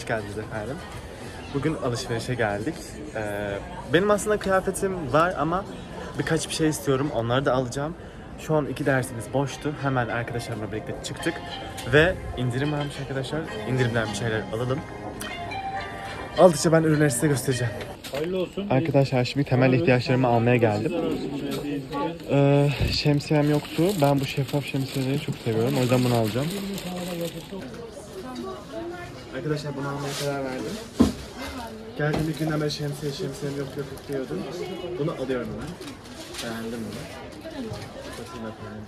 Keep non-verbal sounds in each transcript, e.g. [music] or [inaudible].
hoş geldiniz efendim. Bugün alışverişe geldik. Ee, benim aslında kıyafetim var ama birkaç bir şey istiyorum. Onları da alacağım. Şu an iki dersimiz boştu. Hemen arkadaşlarımla birlikte çıktık. Ve indirim varmış arkadaşlar. İndirimden bir şeyler alalım. Aldıkça ben ürünleri size göstereceğim. Hayırlı olsun. Arkadaşlar şimdi temel ihtiyaçlarımı almaya geldim. Ee, şemsiyem yoktu. Ben bu şeffaf şemsiyeleri çok seviyorum. O yüzden bunu alacağım. Arkadaşlar bunu almaya karar verdim. Geldiğim ilk günden beri şemsiye şemsiyem yok yok diyordum. Bunu alıyorum hemen. Beğendim bunu. Bakayım efendim.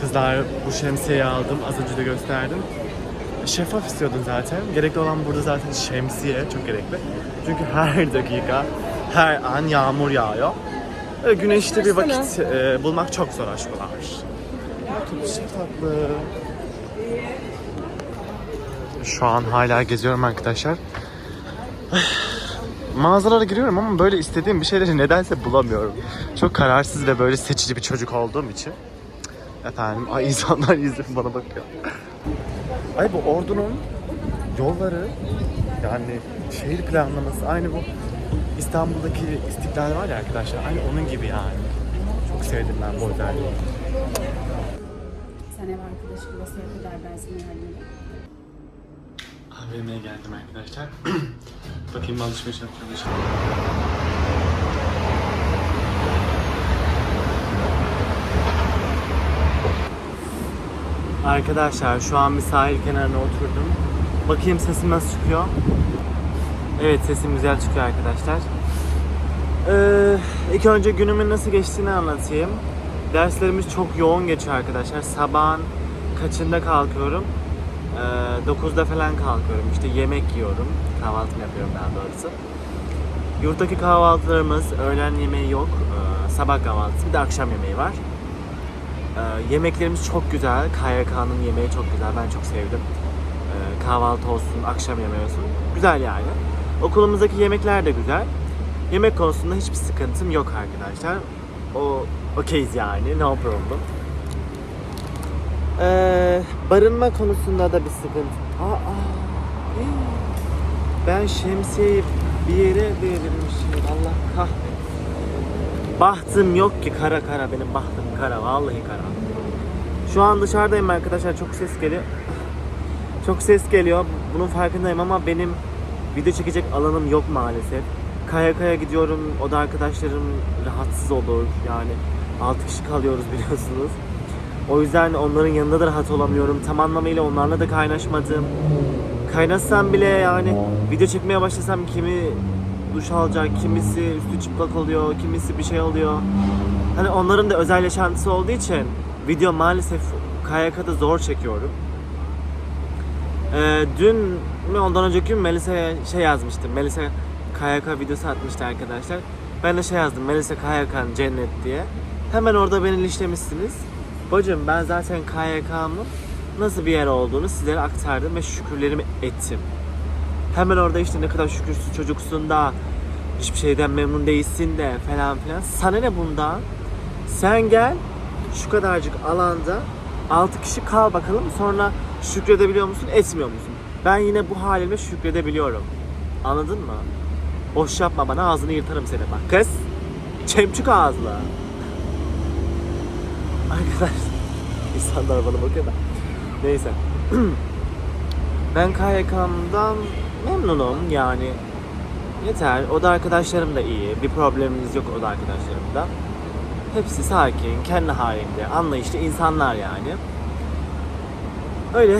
Kızlar bu şemsiyeyi aldım. Az önce de gösterdim. Şeffaf istiyordum zaten. Gerekli olan burada zaten şemsiye çok gerekli. Çünkü her [laughs] dakika, her an yağmur yağıyor. Ve güneşli bir vakit e, bulmak çok zor aşkolar. Çok tatlı. Şu an hala geziyorum arkadaşlar. Mağazalara giriyorum ama böyle istediğim bir şeyleri nedense bulamıyorum. Çok kararsız ve böyle seçici bir çocuk olduğum için. Efendim, ay insanlar yüzüm bana bakıyor. Ay bu ordunun yolları yani şehir planlaması aynı bu İstanbul'daki istiklal var ya arkadaşlar aynı onun gibi yani. Çok sevdim ben bu özelliği. Sen ev arkadaşı bulasıya kadar ben ederim. AVM'ye geldim arkadaşlar. [clears throat] Bakayım alışveriş yapacağım. Arkadaşlar şu an bir sahil kenarına oturdum. Bakayım sesim nasıl çıkıyor. Evet sesim güzel çıkıyor arkadaşlar. Ee, ilk önce günümün nasıl geçtiğini anlatayım. Derslerimiz çok yoğun geçiyor arkadaşlar. Sabahın kaçında kalkıyorum? Ee, 9'da falan kalkıyorum. İşte yemek yiyorum. Kahvaltımı yapıyorum daha doğrusu. Yurttaki kahvaltılarımız öğlen yemeği yok. Ee, sabah kahvaltısı bir de akşam yemeği var. Ee, yemeklerimiz çok güzel. KYK'nın yemeği çok güzel. Ben çok sevdim. Ee, kahvaltı olsun, akşam yemeği olsun. Güzel yani. Okulumuzdaki yemekler de güzel. Yemek konusunda hiçbir sıkıntım yok arkadaşlar. O okeyiz yani. No problem. Ee, barınma konusunda da bir sıkıntı. Aa, aa, hey. Ben şemsiyeyi bir yere devirmişim. Allah kahretsin. Bahtım yok ki kara kara benim bahtım kara vallahi kara. Şu an dışarıdayım arkadaşlar çok ses geliyor. Çok ses geliyor. Bunun farkındayım ama benim video çekecek alanım yok maalesef. Kaya gidiyorum. O da arkadaşlarım rahatsız olur. Yani 6 kişi kalıyoruz biliyorsunuz. O yüzden onların yanında da rahat olamıyorum. Tam anlamıyla onlarla da kaynaşmadım. Kaynaşsam bile yani video çekmeye başlasam kimi duş alacak, kimisi üstü çıplak oluyor, kimisi bir şey oluyor. Hani onların da özel yaşantısı olduğu için video maalesef KYK'da zor çekiyorum. Ee, dün mi ondan önceki gün Melisa'ya şey yazmıştım. Melisa KYK videosu atmıştı arkadaşlar. Ben de şey yazdım. Melisa KYK'nın cennet diye. Hemen orada beni listelemişsiniz. Bacım ben zaten KYK'mın nasıl bir yer olduğunu sizlere aktardım ve şükürlerimi ettim. Hemen orada işte ne kadar şükürsüz çocuksun da hiçbir şeyden memnun değilsin de falan filan. Sana ne bundan? Sen gel şu kadarcık alanda 6 kişi kal bakalım sonra şükredebiliyor musun etmiyor musun? Ben yine bu halimle şükredebiliyorum. Anladın mı? Boş yapma bana ağzını yırtarım seni bak. Kız çemçük ağızlı. Arkadaşlar insanlar bana bakıyor da. Neyse. [clears throat] ben KYK'mdan memnunum yani. Yeter. O da arkadaşlarım da iyi. Bir problemimiz yok o da arkadaşlarım da. Hepsi sakin, kendi halinde, anlayışlı insanlar yani. Öyle.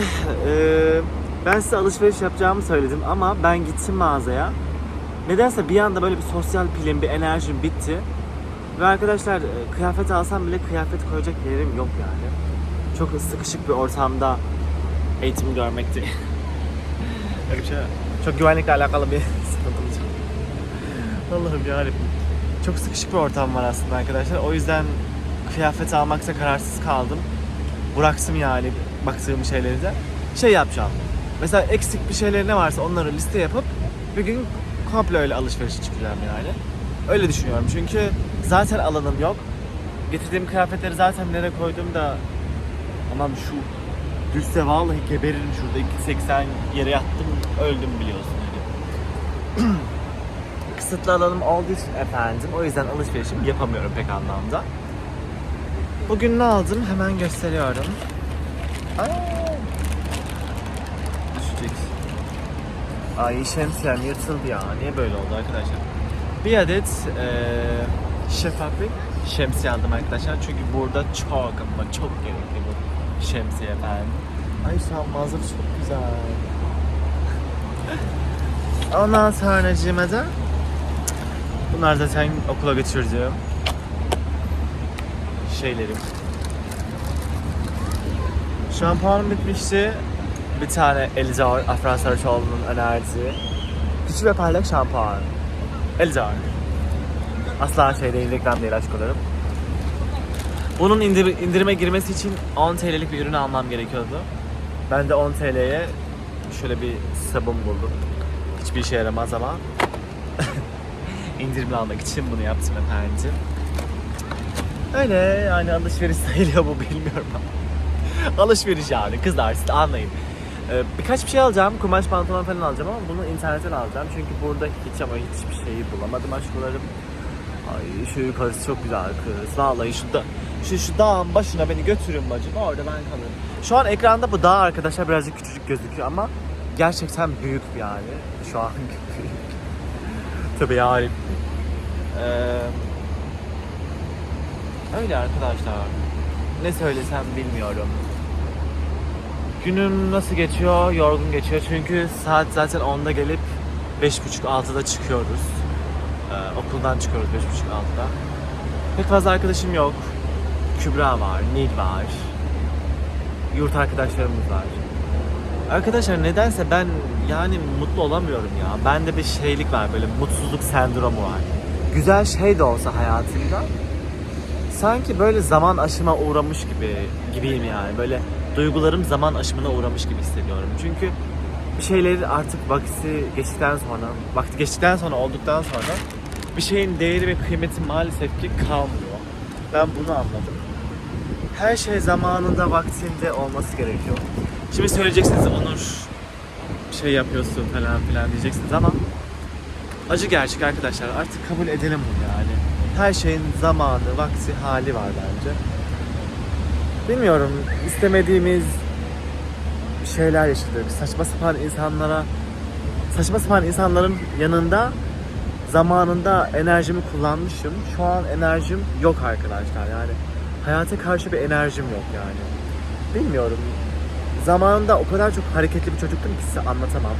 eee, ben size alışveriş yapacağımı söyledim ama ben gittim mağazaya. Nedense bir anda böyle bir sosyal pilim, bir enerjim bitti. Ve arkadaşlar e, kıyafet alsam bile kıyafet koyacak yerim yok yani. Çok sıkışık bir ortamda eğitim görmekti. Şey. Çok güvenlikle alakalı bir [laughs] sıkıntımız var. Allah'ım yarabbim. Çok sıkışık bir ortam var aslında arkadaşlar. O yüzden kıyafet almakta kararsız kaldım. Bıraktım yani baktığım şeyleri de. Şey yapacağım. Mesela eksik bir şeyler ne varsa onları liste yapıp bir gün komple öyle alışverişe çıkacağım yani. Öyle düşünüyorum çünkü zaten alanım yok. Getirdiğim kıyafetleri zaten nereye koydum da aman şu Düşse vallahi geberirim şurada 2.80 yere yattım öldüm biliyorsun hani. [clears throat] Kısıtlı alanım olduğu için efendim o yüzden alışverişim yapamıyorum pek anlamda. Bugün ne aldım hemen gösteriyorum. Aa, Ay şemsiyem yırtıldı ya. Niye böyle oldu arkadaşlar? Bir adet eee şeffaf bir şemsiye aldım arkadaşlar. Çünkü burada çok ama çok gerekli bu şemsiye efendim. Ay şu an manzara çok güzel. [laughs] Ondan sonra da bunlar zaten okula götürdüğüm şeylerim. Şampuanım bitmişti. Bir tane Elizar Afra Saraçoğlu'nun önerdiği güçlü ve parlak şampuan. Elizar. Asla şey değil, reklam değil aşkolarım. Bunun indir- indirime girmesi için 10 TL'lik bir ürün almam gerekiyordu. Ben de 10 TL'ye şöyle bir sabun buldum. Hiçbir işe yaramaz ama [laughs] indirimli almak için bunu yaptım efendim. Öyle yani alışveriş sayılıyor mu bilmiyorum ama. [laughs] alışveriş yani kızlar siz anlayın. Ee, birkaç bir şey alacağım. Kumaş pantolon falan alacağım ama bunu internetten alacağım. Çünkü burada hiç ama hiçbir şeyi bulamadım aşklarım. Ay şu yukarısı çok güzel kız. Vallahi şu da şu, şu dağın başına beni götürün bacım. Orada ben kalırım. Şu an ekranda bu dağ arkadaşlar birazcık küçücük gözüküyor ama gerçekten büyük yani. Şu an [laughs] büyük. Tabii yani. Ee, öyle arkadaşlar. Ne söylesem bilmiyorum. Günüm nasıl geçiyor? Yorgun geçiyor. Çünkü saat zaten 10'da gelip 5.30-6'da çıkıyoruz. Ee, okuldan çıkıyoruz 5.30-6'da. Pek fazla arkadaşım yok. Kübra var, Nil var. Yurt arkadaşlarımız var. Arkadaşlar nedense ben yani mutlu olamıyorum ya. Bende bir şeylik var böyle mutsuzluk sendromu var. Güzel şey de olsa hayatımda sanki böyle zaman aşıma uğramış gibi gibiyim yani. Böyle duygularım zaman aşımına uğramış gibi hissediyorum. Çünkü bir şeyleri artık vakti geçtikten sonra, vakti geçtikten sonra olduktan sonra bir şeyin değeri ve kıymeti maalesef ki kalmıyor. Ben bunu anladım. Her şey zamanında, vaktinde olması gerekiyor. Şimdi söyleyeceksiniz Onur şey yapıyorsun falan filan diyeceksiniz ama acı gerçek arkadaşlar. Artık kabul edelim bunu yani. Her şeyin zamanı, vakti, hali var bence. Bilmiyorum, istemediğimiz şeyler yaşadık. Saçma sapan insanlara, saçma sapan insanların yanında zamanında enerjimi kullanmışım. Şu an enerjim yok arkadaşlar yani. Hayata karşı bir enerjim yok yani. Bilmiyorum. Zamanında o kadar çok hareketli bir çocuktum ki size anlatamam.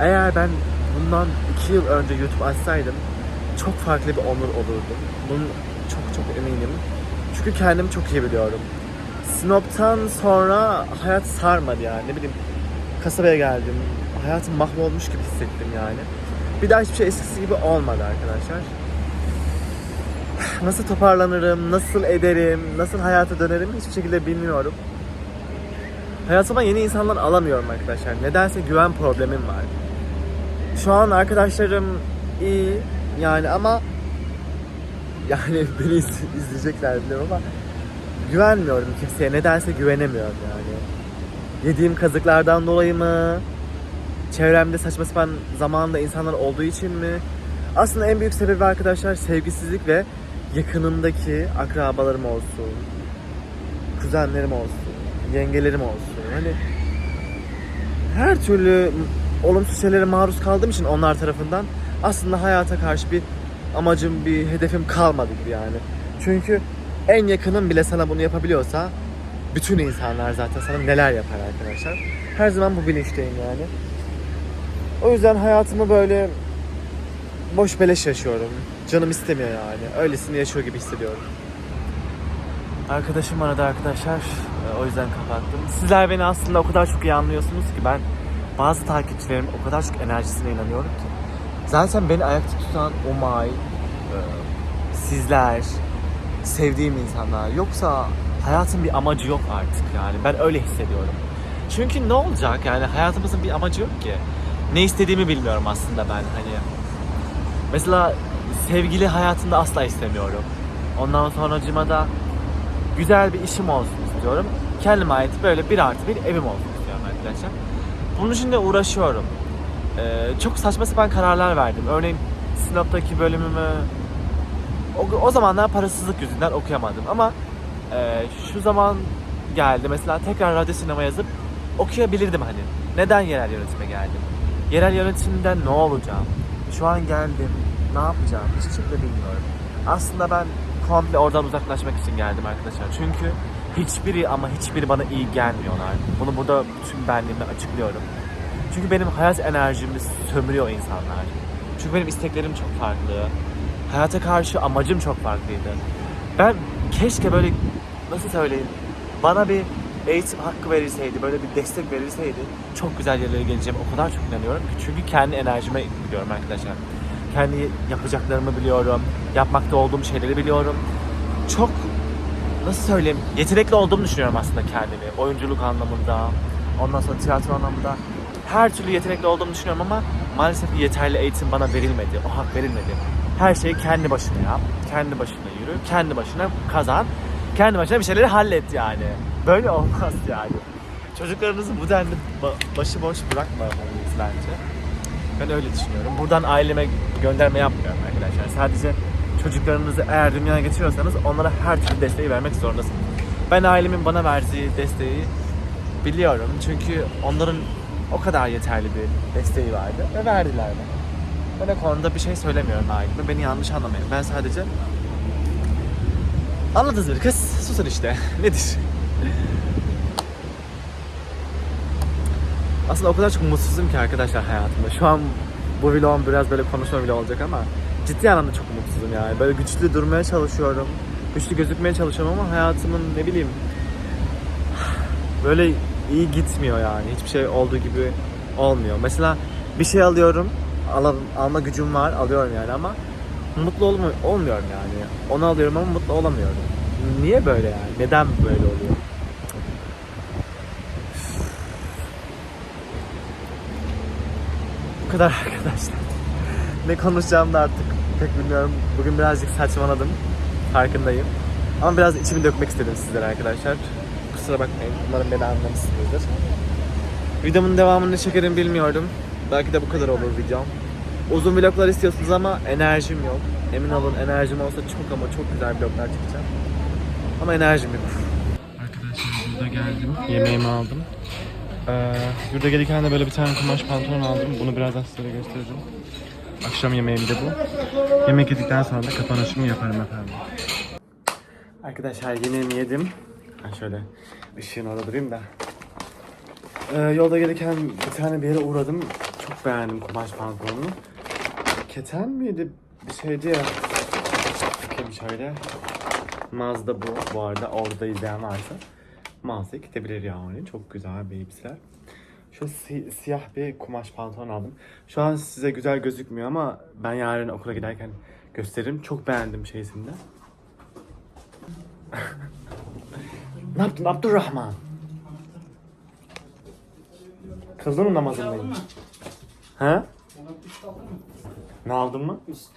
Eğer ben bundan iki yıl önce YouTube açsaydım çok farklı bir onur olurdu. Bunun çok çok eminim. Çünkü kendimi çok iyi biliyorum. Sinop'tan sonra hayat sarmadı yani. Ne bileyim kasabaya geldim. Hayatım mahvolmuş gibi hissettim yani. Bir daha hiçbir şey eskisi gibi olmadı arkadaşlar. Nasıl toparlanırım, nasıl ederim, nasıl hayata dönerim hiçbir şekilde bilmiyorum. Hayatıma yeni insanlar alamıyorum arkadaşlar. Nedense güven problemim var. Şu an arkadaşlarım iyi yani ama [laughs] yani beni iz- izleyecekler biliyorum ama güvenmiyorum kimseye. Nedense güvenemiyorum yani. Yediğim kazıklardan dolayı mı? Çevremde saçma sapan zamanında insanlar olduğu için mi? Aslında en büyük sebebi arkadaşlar sevgisizlik ve yakınımdaki akrabalarım olsun, kuzenlerim olsun, yengelerim olsun. Hani her türlü olumsuz şeylere maruz kaldığım için onlar tarafından aslında hayata karşı bir amacım, bir hedefim kalmadı gibi yani. Çünkü en yakının bile sana bunu yapabiliyorsa bütün insanlar zaten sana neler yapar arkadaşlar. Her zaman bu bilinçteyim yani. O yüzden hayatımı böyle boş beleş yaşıyorum. Canım istemiyor yani. Öylesini yaşıyor gibi hissediyorum. Arkadaşım aradı arkadaşlar. Ee, O yüzden kapattım. Sizler beni aslında o kadar çok iyi anlıyorsunuz ki ben bazı takipçilerimin o kadar çok enerjisine inanıyorum ki. Zaten beni ayakta tutan Umay, e, sizler, sevdiğim insanlar. Yoksa hayatın bir amacı yok artık yani. Ben öyle hissediyorum. Çünkü ne olacak yani hayatımızın bir amacı yok ki. Ne istediğimi bilmiyorum aslında ben hani. Mesela sevgili hayatında asla istemiyorum. Ondan sonra da güzel bir işim olsun istiyorum. Kendime ait böyle bir artı bir evim olsun istiyorum arkadaşlar. Bunun için de uğraşıyorum. Ee, çok saçma sapan kararlar verdim. Örneğin Sinop'taki bölümümü o, o zamanlar parasızlık yüzünden okuyamadım ama e, şu zaman geldi mesela tekrar radyo sinema yazıp okuyabilirdim hani. Neden yerel yönetime geldim? Yerel yönetimden ne olacağım? Şu an geldim. Ne yapacağım? Hiç de bilmiyorum. Aslında ben komple oradan uzaklaşmak için geldim arkadaşlar. Çünkü hiçbiri ama hiçbiri bana iyi gelmiyorlar. Bunu burada tüm benliğimle açıklıyorum. Çünkü benim hayat enerjimi sömürüyor insanlar. Çünkü benim isteklerim çok farklı. Hayata karşı amacım çok farklıydı. Ben keşke böyle nasıl söyleyeyim bana bir eğitim hakkı verilseydi, böyle bir destek verilseydi çok güzel yerlere geleceğim. O kadar çok inanıyorum ki. Çünkü kendi enerjime biliyorum arkadaşlar. Kendi yapacaklarımı biliyorum. Yapmakta olduğum şeyleri biliyorum. Çok nasıl söyleyeyim yetenekli olduğumu düşünüyorum aslında kendimi. Oyunculuk anlamında, ondan sonra tiyatro anlamında. Her türlü yetenekli olduğumu düşünüyorum ama maalesef yeterli eğitim bana verilmedi. O hak verilmedi. Her şeyi kendi başına yap, kendi başına yürü, kendi başına kazan, kendi başına bir şeyleri hallet yani. Böyle olmaz yani. Çocuklarınızı bu denli ba- başıboş bırakmamalıyız bence. Ben öyle düşünüyorum. Buradan aileme gönderme yapmıyorum arkadaşlar. Sadece çocuklarınızı eğer dünyaya getiriyorsanız onlara her türlü desteği vermek zorundasınız. Ben ailemin bana verdiği desteği biliyorum. Çünkü onların o kadar yeterli bir desteği vardı ve verdiler de. Ben o konuda bir şey söylemiyorum aileme. Beni yanlış anlamayın. Ben sadece Anladınız mı kız? Susun işte. [laughs] Nedir? Aslında o kadar çok mutsuzum ki arkadaşlar hayatımda. Şu an bu vlogum biraz böyle konuşma vlog olacak ama ciddi anlamda çok mutsuzum yani. Böyle güçlü durmaya çalışıyorum. Güçlü gözükmeye çalışıyorum ama hayatımın ne bileyim böyle iyi gitmiyor yani. Hiçbir şey olduğu gibi olmuyor. Mesela bir şey alıyorum. Al, alma gücüm var. Alıyorum yani ama mutlu olmu olmuyorum yani. Onu alıyorum ama mutlu olamıyorum. Niye böyle yani? Neden böyle oluyor? Bu kadar [laughs] arkadaşlar. Ne konuşacağımı da artık pek bilmiyorum. Bugün birazcık saçmaladım. Farkındayım. Ama biraz içimi dökmek istedim sizlere arkadaşlar. Kusura bakmayın. Umarım beni anlamışsınızdır. Videomun devamını çekerim bilmiyorum. Belki de bu kadar olur videom. Uzun vloglar istiyorsunuz ama enerjim yok. Emin olun enerjim olsa çok ama çok güzel vloglar çekeceğim. Ama enerjim yok. Arkadaşlar burada geldim. Yemeğimi aldım. Ee, burada gelirken de böyle bir tane kumaş pantolon aldım. Bunu birazdan size göstereceğim. Akşam yemeğim de bu. Yemek yedikten sonra da kapanışımı yaparım efendim. Arkadaşlar yemeğimi yedim. Ben şöyle ışığın orada durayım da. Ee, yolda gelirken bir tane bir yere uğradım. Çok beğendim kumaş pantolonunu. Keten miydi? Bir şeydi ya. Bakayım şöyle. Mağazada bu bu arada. Orada izleyen varsa. Mağazaya gidebilir yani. Çok güzel bir elbiseler. Şu si- siyah bir kumaş pantolon aldım. Şu an size güzel gözükmüyor ama ben yarın okula giderken gösteririm. Çok beğendim şeysinde. [laughs] ne yaptın Abdurrahman? Kıldın mı namazındayım? Ha? Ne aldın mı? Üst.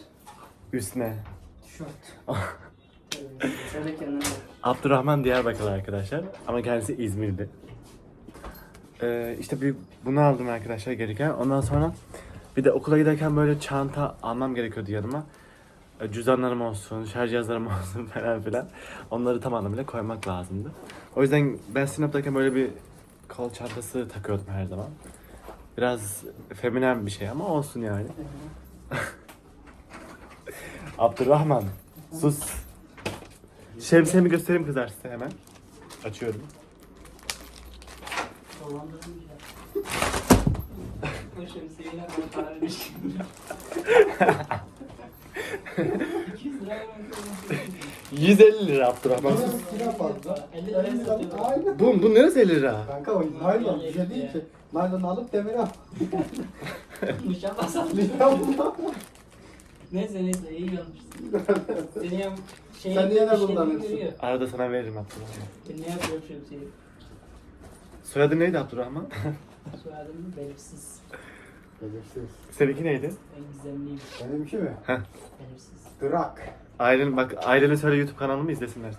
Üst ne? Tişört. [laughs] Şöyle kenara. Abdurrahman Diyarbakırlı arkadaşlar ama kendisi İzmir'de. Ee, işte bir bunu aldım arkadaşlar gereken. Ondan sonra bir de okula giderken böyle çanta almam gerekiyordu yanıma. Ee, Cüzdanlarım olsun, şarj cihazlarım [laughs] olsun falan filan. Onları tam anlamıyla koymak lazımdı. O yüzden ben Sinop'tayken böyle bir kol çantası takıyordum her zaman. Biraz feminen bir şey ama olsun yani. [laughs] Abdurrahman sus. Şemsiyemi göstereyim kızar size hemen. Açıyorum. O şemsiyeyle [laughs] 150 lira Abdurrahman. Kira fazla. 50 liraya satıyor. Aynen. Bu, bu neresi 50 lira? Kanka o naylon bir şey değil ki. Naylon alıp demire al. [laughs] Nişan basalım. Neyse neyse iyi yapmışsın. Seni yap şey Sen niye ne işlediğini kullanıyorsun? görüyor. Arada sana veririm Abdurrahman. Ben ne yapıyorum şemsiyeyi? Soyadı neydi Abdurrahman? Soyadım belirsiz. Belirsiz. Seninki neydi? En gizemliyim. Benimki mi? Belirsiz. Drak. Ailen bak ailenin söyle YouTube kanalımı izlesinler.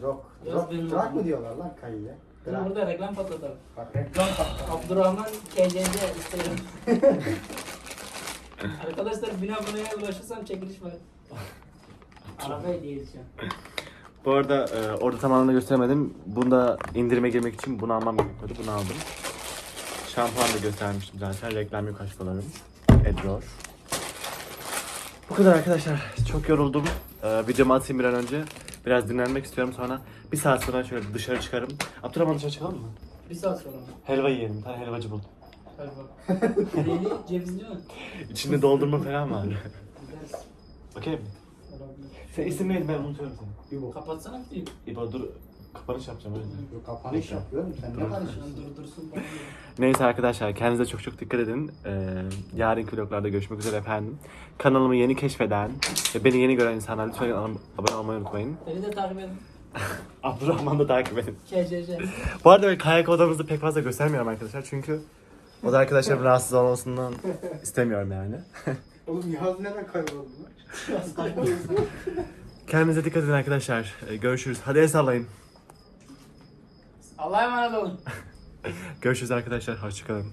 Drog. Biraz benim oğlum. mu diyorlar lan kayıya? Dur Drog. burada reklam patlatalım. Bak reklam patladı. Abdurrahman KCC Instagram. [laughs] Arkadaşlar bin aboneye ulaşırsam çekiliş var. Araba hediye edeceğim. Bu arada e, orada tamamını gösteremedim. Bunda indirime girmek için bunu almam gerekiyordu. Bunu aldım. Şampuan da göstermiştim zaten. Reklam yok aşkolarım. Edror. Bu kadar arkadaşlar. Çok yoruldum. Ee, videomu atayım bir an önce. Biraz dinlenmek istiyorum sonra. Bir saat sonra şöyle dışarı çıkarım. Abdurrahman dışarı çıkalım mı? Bir saat sonra mı? Helva yiyelim. Bir tane helvacı bak. [laughs] Neyli? Cevizli mi? İçinde doldurma falan var. Okey mi? Sen isim neydi ben unutuyorum seni. İbo. Kapatsana videoyu. İbo dur kapanış yapacağım öyle. Yok, Kapanış yapıyorum. Sen ne karışıyorsun? durdursun bana. Neyse arkadaşlar kendinize çok çok dikkat edin. Ee, yarınki vloglarda görüşmek üzere efendim. Kanalımı yeni keşfeden ve beni yeni gören insanlar lütfen kanalıma abone olmayı unutmayın. Beni de takip edin. [laughs] Abdurrahman'ı da takip edin. KCC. Bu arada ben kayak odamızı pek fazla göstermiyorum arkadaşlar çünkü o da arkadaşlarım [laughs] rahatsız olmasından istemiyorum yani. [laughs] Oğlum Yaz nereden kayboldu lan? Kendinize dikkat edin arkadaşlar. Ee, görüşürüz. Hadi el sallayın. Allah'a emanet olun. [laughs] Görüşürüz arkadaşlar. Hoşçakalın.